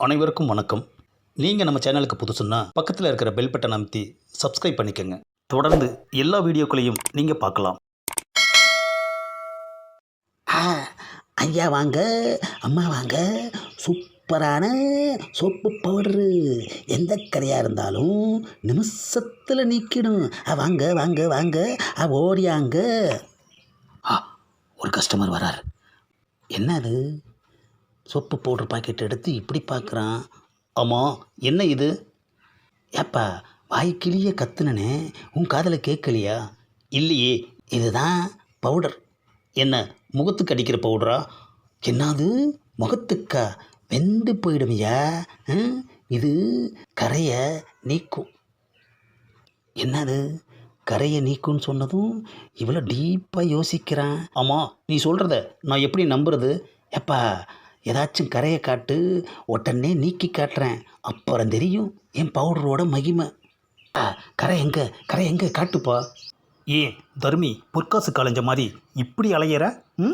அனைவருக்கும் வணக்கம். நீங்கள் நம்ம சேனலுக்கு புதுசுன்னா பக்கத்தில் இருக்கிற பெல் பட்டன் அமைத்தி சப்ஸ்கிரைப் பண்ணிக்கோங்க. தொடர்ந்து எல்லா வீடியோக்களையும் நீங்கள் பார்க்கலாம். ஆ ஐயா வாங்க அம்மா வாங்க. சூப்பரான சோப்பு பவுடரு எந்த கரையாக இருந்தாலும் நிமிஷத்தில் நீக்கிடும். ஆ வாங்க வாங்க வாங்க. ஆ ஓடியாங்க. ஆ ஒரு கஸ்டமர் வரார். என்னது? சோப்பு பவுடர் பாக்கெட் எடுத்து இப்படி பார்க்குறான் ஆமாம் என்ன இது? ஏப்பா வாய்க்கிளிய கத்துனனே உன் காதில் கேட்கலையா இல்லையே இதுதான் பவுடர். என்ன முகத்துக்கு அடிக்கிற பவுடரா? என்னது முகத்துக்கா? வெந்து போயிடுமையா? ம்? இது கரையை நீக்கும். என்னது கரையை நீக்கும்னு சொன்னதும் இவ்வளோ டீப்பாக யோசிக்கிறான். ஆமாம் நீ சொல்கிறத நான் எப்படி நம்புறது? எப்பா ஏதாச்சும் கரையை காட்டு உடனே நீக்கி காட்டுறேன். அப்புறம் தெரியும் என் பவுடரோட மகிமை. ஆ, கரை எங்கே கரை எங்கே காட்டுப்பா. ஏன் தர்மி பொற்காசு களைஞ்ச மாதிரி இப்படி அலையிற? ம்?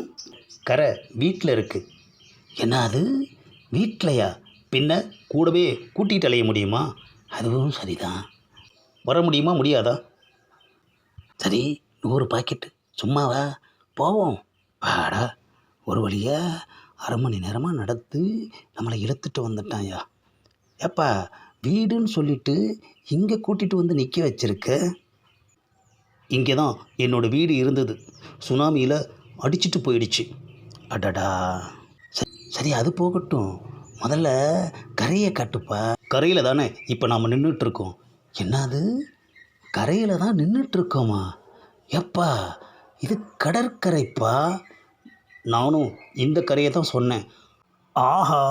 கரை வீட்டில் இருக்குது என்ன அது? வீட்லையா? பின்ன கூடவே கூட்டிகிட்டு அலைய முடியுமா? அதுவும் சரிதான். வர முடியுமா முடியாதா? சரி நூறு பாக்கெட்டு. சும்மாவா? போவோம். வாடா ஒரு வழியா? அரை மணி நேரமாக நடத்து நம்மளை இழுத்துட்டு வந்துட்டான்யா ஏப்பா வீடுன்னு சொல்லிட்டு இங்கே கூட்டிகிட்டு வந்து நிற்க வச்சிருக்க? இங்கே தான் என்னோட வீடு இருந்தது. சுனாமியில் அடிச்சிட்டு போயிடுச்சு. அடடா. சரி சரி அது போகட்டும். முதல்ல கரையை காட்டுப்பா. கரையில் தானே இப்போ நாம் நின்றுட்டுருக்கோம் என்னது கரையில் தான் நின்றுட்டு இருக்கோமா எப்பா இது கடற்கரைப்பா. நானும் இந்த கரையை தான் சொன்னேன். ஆஹா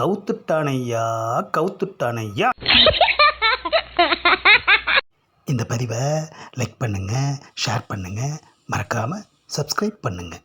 கவுத்துட்டானையா கவுத்துட்டானையா. இந்த பதிவை லைக் பண்ணுங்கள் ஷேர் பண்ணுங்கள் மறக்காமல் சப்ஸ்கிரைப் பண்ணுங்கள்